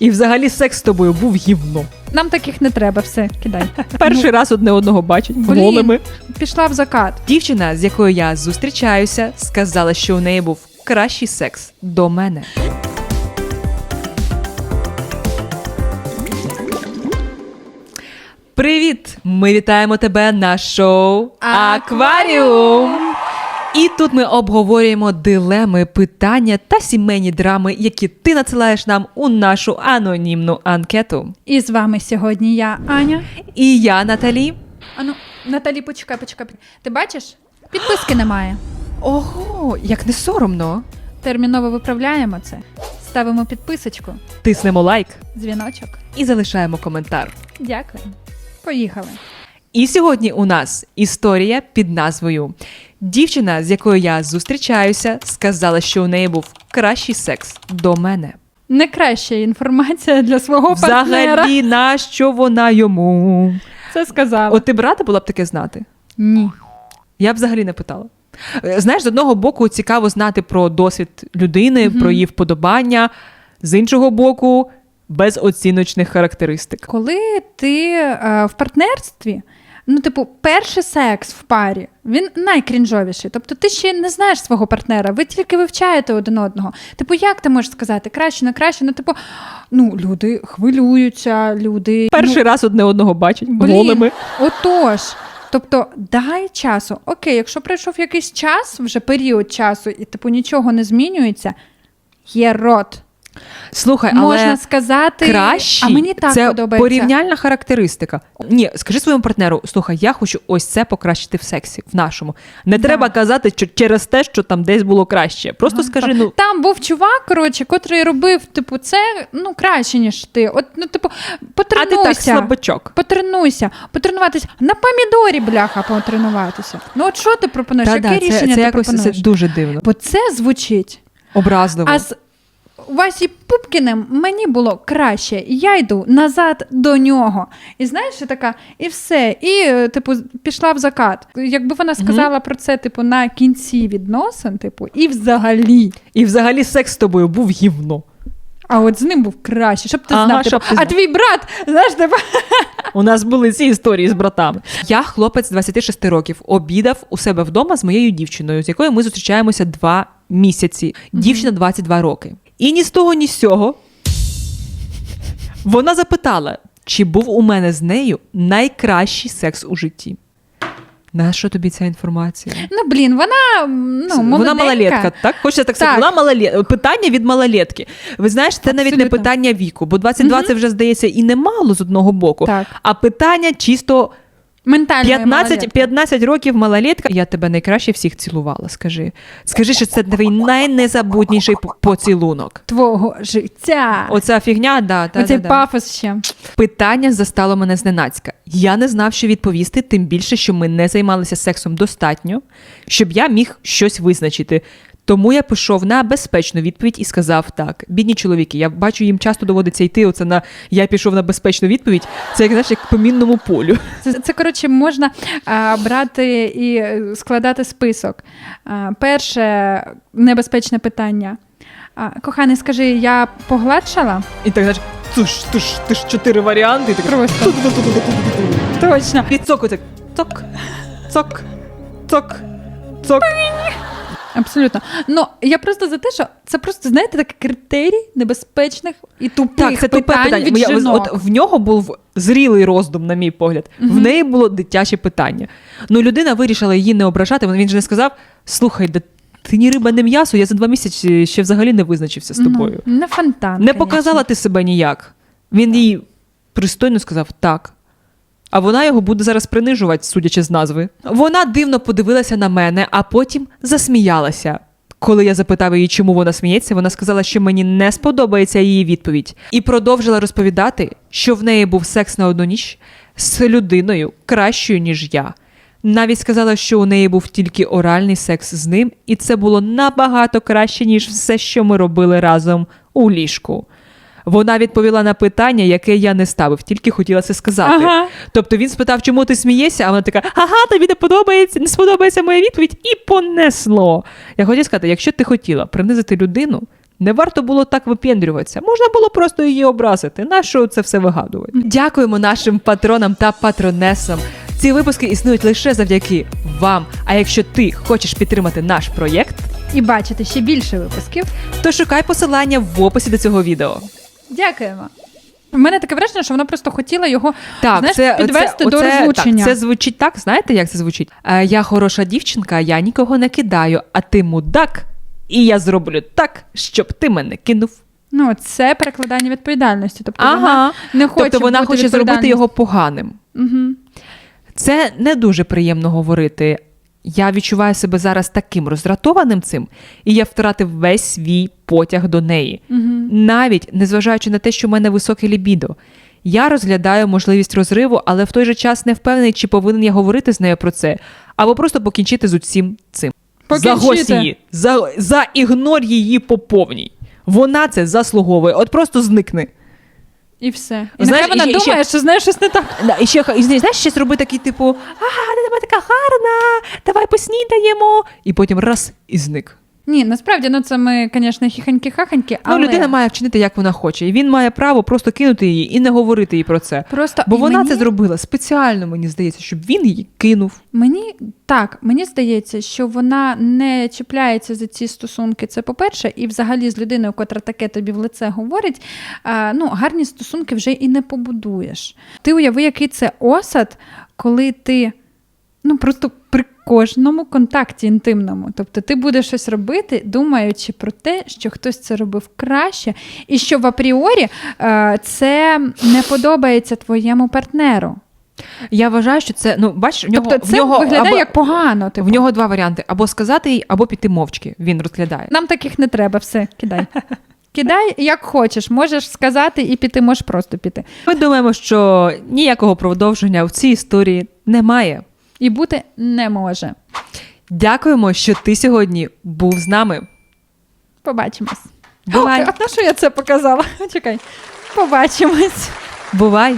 І взагалі секс з тобою був гівно. Нам таких не треба, все, кидай. Перший раз одне одного бачать Блін. голими. Пішла в закат. Дівчина, з якою я зустрічаюся, сказала, що у неї був кращий секс до мене. Привіт! Ми вітаємо тебе на шоу Акваріум. І тут ми обговорюємо дилеми, питання та сімейні драми, які ти надсилаєш нам у нашу анонімну анкету. І з вами сьогодні я, Аня. І я, Наталі. Ану, Наталі, почекай, почекай. Ти бачиш? Підписки немає. Ого, як не соромно. Терміново виправляємо це. Ставимо підписочку, Тиснемо лайк дзвіночок. і залишаємо коментар. Дякую. Поїхали. І сьогодні у нас історія під назвою Дівчина, з якою я зустрічаюся, сказала, що у неї був кращий секс до мене. Не краща інформація для свого партнера. Взагалі, на що вона йому? Це сказала. От ти б рада була б таке знати? Ні. Я б взагалі не питала. Знаєш, з одного боку цікаво знати про досвід людини, про її вподобання, з іншого боку, без оціночних характеристик. Коли ти е, в партнерстві, ну, типу, перший секс в парі, він найкрінжовіший. Тобто ти ще не знаєш свого партнера, ви тільки вивчаєте один одного. Типу, як ти можеш сказати, краще, не краще? Ну, типу, ну, люди хвилюються, люди. Перший раз одне одного бачать ну, блін, голими. Отож. Тобто дай часу. Окей, якщо пройшов якийсь час, вже період часу, і типу нічого не змінюється, є рот. Слухай, але Можна сказати, кращі а мені так це подобається. порівняльна характеристика. Ні, скажи своєму партнеру: слухай, я хочу ось це покращити в сексі, в нашому. Не Да. треба казати, що через те, що там десь було краще. Просто скажи, ну Там був чувак, коротше, котрий робив, типу, це ну краще, ніж ти. От, ну, типу, а ти потренуйся. так слабачок. Потренуйся, потренуватися. На помідорі, бляха, потренуватися. Ну, от що ти пропонуєш? Та, Яке да, рішення це ти якось це дуже дивно. Бо це звучить. Образливо. А з Васі Пупкіним мені було краще. Я йду назад до нього. І знаєш, я така, і все. І, е, типу, пішла в закат. Якби вона сказала про це, типу, на кінці відносин, типу, і взагалі. І взагалі секс з тобою був гівно. А от з ним був краще, щоб ти Ага, знав. щоб Типу, ти а знав. твій брат, знаєш, типу, У нас були ці історії з братами. Я хлопець 26 років, обідав у себе вдома з моєю дівчиною, з якою ми зустрічаємося два місяці. Дівчина 22 роки. І ні з того, ні з цього. Вона запитала, чи був у мене з нею найкращий секс у житті. На що тобі ця інформація? ну блін, вона ну, вона малолетка, так? Хочеться так сказати. Вона малолет... Питання від малолетки. Ви знаєш, це навіть не питання віку, бо 22 це вже здається і немало з одного боку. Так. А питання чисто Ментальної 15, малолетки. 15 років малолетка. Я тебе найкраще всіх цілувала. Скажи. Скажи, що це твій найнезабутніший поцілунок. Твого життя. Оця фігня, да, та, Оцей да, да. пафос ще. Питання застало мене зненацька. Я не знав, що відповісти, тим більше, що ми не займалися сексом достатньо, щоб я міг щось визначити. Тому я пішов на безпечну відповідь і сказав так: бідні чоловіки, я бачу, їм часто доводиться йти. Оце на я пішов на безпечну відповідь. Це як знаєш, як по мінному полю. Це, це коротше, можна а, брати і е, складати список. А, перше небезпечне питання. А, коханий, скажи, я погладшала? І так знаєш, туш, туш, туш, чотири варіанти. І так Просто. Точно. І цок, отак. Цок, цок, цок, цок. Абсолютно. Ну, я просто за те, що це просто, знаєте, такий критерій небезпечних і тупих Так, це тупе питань питання. від Я- жінок. От в нього був зрілий роздум, на мій погляд. В неї було дитяче питання. Ну, людина вирішила її не ображати. Він же не сказав: слухай, да ти ні риба, не м'ясо, я за два місяці ще взагалі не визначився з тобою. Ну, не фонтан. не конечно. показала ти себе ніяк. Він їй пристойно сказав так. А вона його буде зараз принижувати, судячи з назви. Вона дивно подивилася на мене, а потім засміялася. Коли я запитав її, чому вона сміється, вона сказала, що мені не сподобається її відповідь, і продовжила розповідати, що в неї був секс на одну ніч з людиною кращою, ніж я. Навіть сказала, що у неї був тільки оральний секс з ним, і це було набагато краще, ніж все, що ми робили разом у ліжку. Вона відповіла на питання, яке я не ставив, тільки хотіла це сказати. Ага. Тобто він спитав, чому ти смієшся, а вона така: ага, тобі не подобається, не сподобається моя відповідь, і понесло. Я хотів сказати, якщо ти хотіла принизити людину, Не варто було так випендрюватися. Можна було просто її образити. Нащо це все вигадувати? Дякуємо нашим патронам та патронесам. Ці випуски існують лише завдяки вам. А якщо ти хочеш підтримати наш проєкт, І бачити ще більше випусків. то шукай посилання в описі до цього відео. Дякуємо. У мене таке враження, що вона просто хотіла його Так, знаєш, це, підвести це, до оце- розлучення. Так, це звучить так. Знаєте, як це звучить? Е, я хороша дівчинка, я нікого не кидаю, а ти мудак, і я зроблю так, щоб ти мене кинув. Ну, це перекладання відповідальності. Тобто вона не хоче тобто вона бути хоче зробити його поганим. Угу. Це не дуже приємно говорити. Я відчуваю себе зараз таким роздратованим цим, і я втратив весь свій потяг до неї. Угу. Навіть незважаючи на те, що в мене високе лібідо. Я розглядаю можливість розриву, але в той же час не впевнений, чи повинен я говорити з нею про це, або просто покінчити з усім цим. Загось її, за, заігнор її по повній. Вона це заслуговує. От просто зникни. І все. І Знаєш, нехай вона і ще- думає, що з нею щось не так. Да, і ще і, знаєш, ще зроби такий, типу, ага, вона тебе така гарна, давай поснідаємо. І потім раз і зник. Ні, насправді, ну це ми, звісно, хіханьки-хаханьки, але Ну, людина має вчинити, як вона хоче. І він має право просто кинути її і не говорити їй про це. просто Бо і вона мені, це зробила спеціально, мені здається, щоб він її кинув. Мені так, мені здається, що вона не чіпляється за ці стосунки. Це по-перше, і взагалі з людиною, котра таке тобі в лице говорить, а, ну, гарні стосунки вже і не побудуєш. Ти уяви, який це осад, коли ти ну, просто при кожному контакті інтимному. Тобто ти будеш щось робити, думаючи про те, що хтось це робив краще, і що в апріорі е, це не подобається твоєму партнеру. Я вважаю, що це ну бачиш, в нього Тобто це в нього виглядає або, як погано. Типу. в нього два варіанти: або сказати їй, або піти мовчки. Він розглядає. Нам таких не треба, все, кидай. Кидай, як хочеш, можеш сказати і піти, можеш просто піти. Ми думаємо, що ніякого продовження в цій історії немає. І бути не може. Дякуємо, що ти сьогодні був з нами. Побачимось. Бувай, А на що я це показала? Чекай. Побачимось. бувай.